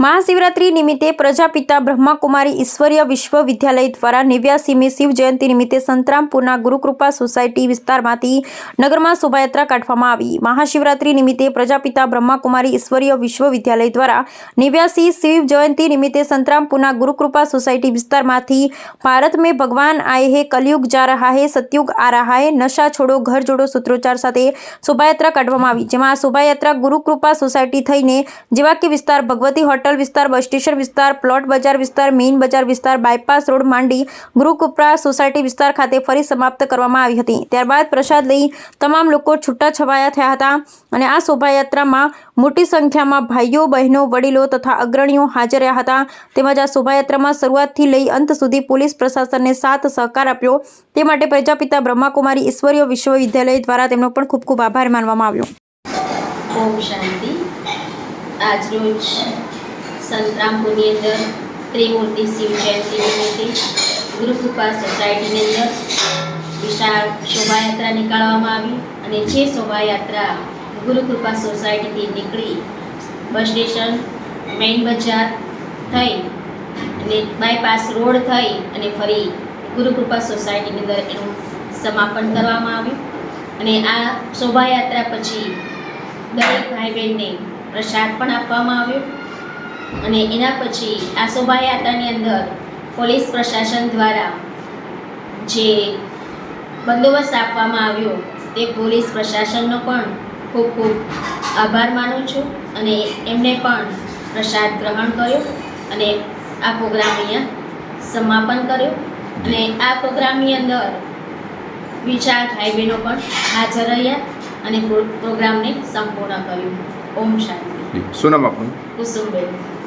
महाशिवरात्रि निमित्ते प्रजापिता ब्रह्मा कुमारी ईश्वरीय विश्वविद्यालय द्वारा नेव्यासीमी शिव जयंती निमित्ते संतरामपुर गुरुकृपा सोसायटी विस्तार में नगर में शोभायात्रा काटवा महाशिवरात्रि निमित्ते प्रजापिता ब्रह्मा ईश्वरीय विश्वविद्यालय द्वारा नेव्यासी शिव जयंती निमित्ते संतरामपुर गुरुकृपा सोसायटी विस्तार में भारत में भगवान आए है, कलियुग जा रहा है, सत्युग आ रहा है, नशा छोड़ो, घर जोड़ो, सूत्रोच्चार साथ शोभायात्रा काटवा जमा शोभायात्रा गुरुकृपा सोसायटी थी ने जेवा विस्तार भगवती होटल વિસ્તાર, બસ સ્ટેશન વિસ્તાર, પ્લોટ બજાર વિસ્તાર, મેઇન બજાર વિસ્તાર, બાયપાસ રોડ માંડી ગૃહકુપરા સોસાયટી વિસ્તાર ખાતે ફરી સમાપ્ત કરવામાં આવી હતી. ત્યારબાદ પ્રસાદ લઈ તમામ લોકો છૂટાછવાયા થયા હતા અને આ શોભાયાત્રામાં મોટી સંખ્યામાં ભાઈઓ, બહેનો, વડીલો તથા અગ્રણીઓ હાજર રહ્યા હતા. તેમજ આ શોભાયાત્રામાં શરૂઆતથી લઈ અંત સુધી પોલીસ પ્રશાસનને સાથ સહકાર આપ્યો. તે માટે પ્રજાપિતા બ્રહ્માકુમારી ઈશ્વરીય વિશ્વવિદ્યાલય દ્વારા તેમનો પણ ખૂબ ખૂબ આભાર માનવામાં આવ્યો. ઓમ શાંતિ. આજરોજ સંતરામપુરની અંદર ત્રિમૂર્તિ શિવ જયંતિ નિમિત્તે ગુરુકૃપા સોસાયટીની અંદર વિશાળ શોભાયાત્રા નીકાળવામાં આવી અને જે શોભાયાત્રા ગુરુકૃપા સોસાયટીથી નીકળી, બસ સ્ટેશન, મેઇન બજાર થઈ અને બાયપાસ રોડ થઈ અને ફરી ગુરુકૃપા સોસાયટીની અંદર એનું સમાપન કરવામાં આવ્યું. અને આ શોભાયાત્રા પછી દરેક ભાઈ બહેનને પ્રસાદ પણ આપવામાં આવ્યો. અને એના પછી આ શોભાયાત્રાની અંદર પોલીસ પ્રશાસન દ્વારા જે બંદોબસ્ત આપવામાં આવ્યો તે પોલીસ પ્રશાસનનો પણ ખૂબ ખૂબ આભાર માનું છું અને એમને પણ પ્રસાદ ગ્રહણ કર્યો અને આ પ્રોગ્રામ અહીંયા સમાપન કર્યો. અને આ પ્રોગ્રામની અંદર બીજા ભાઈ બહેનો પણ હાજર રહ્યા. અને પ્રોગ્રામને સંપૂર્ણ કર્યું. ઓમ શાંતિ. શું નામ આપનું? કુસુમબેન.